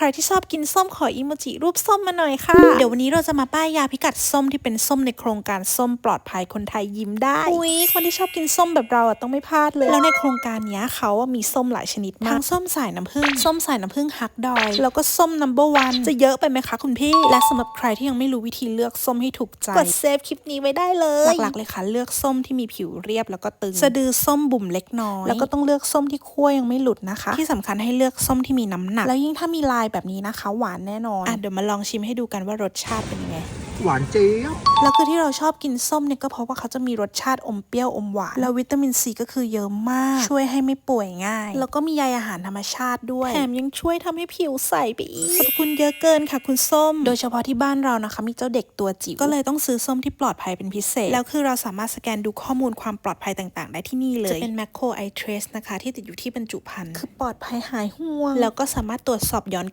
ครที่ชอบกินส้มขออีโมจิรูปส้มมาหน่อยค่ะ เดี๋ยววันนี้เราจะมาป้ายยาพิกัดส้มที่เป็นส้มในโครงการส้มปลอดภัยคนไทยยิ้มได้ อุ้ยคนที่ชอบกินส้มแบบเราอะต้องไม่พลาดเลย แล้วในโครงการเนี้ยเขาอะมีส้มหลายชนิดมาก ทั้งส้มสายน้ำผึ้ง ส้มสายน้ำผึ้งฮักดอย แล้วก็ส้มนัมเบอร์วัน จะเยอะไปไหมคะคุณพี่ และสำหรับใครที่ยังไม่รู้วิธีเลือกส้มให้ถูกใจ กดเซฟคลิปนี้ไว้ได้เลย หลักๆเลยค่ะเลือกส้มที่มีผิวเรียบแล้วก็ตึง สะดือส้มบุ่มเล็กน้อย แล้วก็ต้องเลือกส้มที่คั่วยังไม่หลุดนะคะ ที่สำคัญให้เลือกส้มที่มีน้ำหนัก แล้วยิ่งถ้ามีลายแบบนี้นะคะ หวานแน่นอนอะเดี๋ยวมาลองชิมให้ดูกันว่ารสชาติเป็นยังไงหวานเจี๊ยบแล้วคือที่เราชอบกินส้มเนี่ยก็เพราะว่าเขาจะมีรสชาติอมเปรี้ยวอมหวาน แล้ววิตามินซีก็คือเยอะมาก ช่วยให้ไม่ป่วยง่าย แล้วก็มีใยอาหารธรรมชาติด้วย แถมยังช่วยทำให้ผิวใสไปอีก สรรพคุณเยอะเกินค่ะคุณส้ม โดยเฉพาะที่บ้านเรานะคะ มีเจ้าเด็กตัวจิ๋ว ก็เลยต้องซื้อส้มที่ปลอดภัยเป็นพิเศษ แล้วคือเราสามารถสแกนดูข้อมูลความปลอดภัยต่างๆ ได้ที่นี่เลย จะเป็น Macro Eye Trace นะคะที่ติดอยู่ที่บรรจุภัณฑ์ คือปลอดภัยหายห่วง แล้วก็สามารถตรวจสอบย้อนกลับ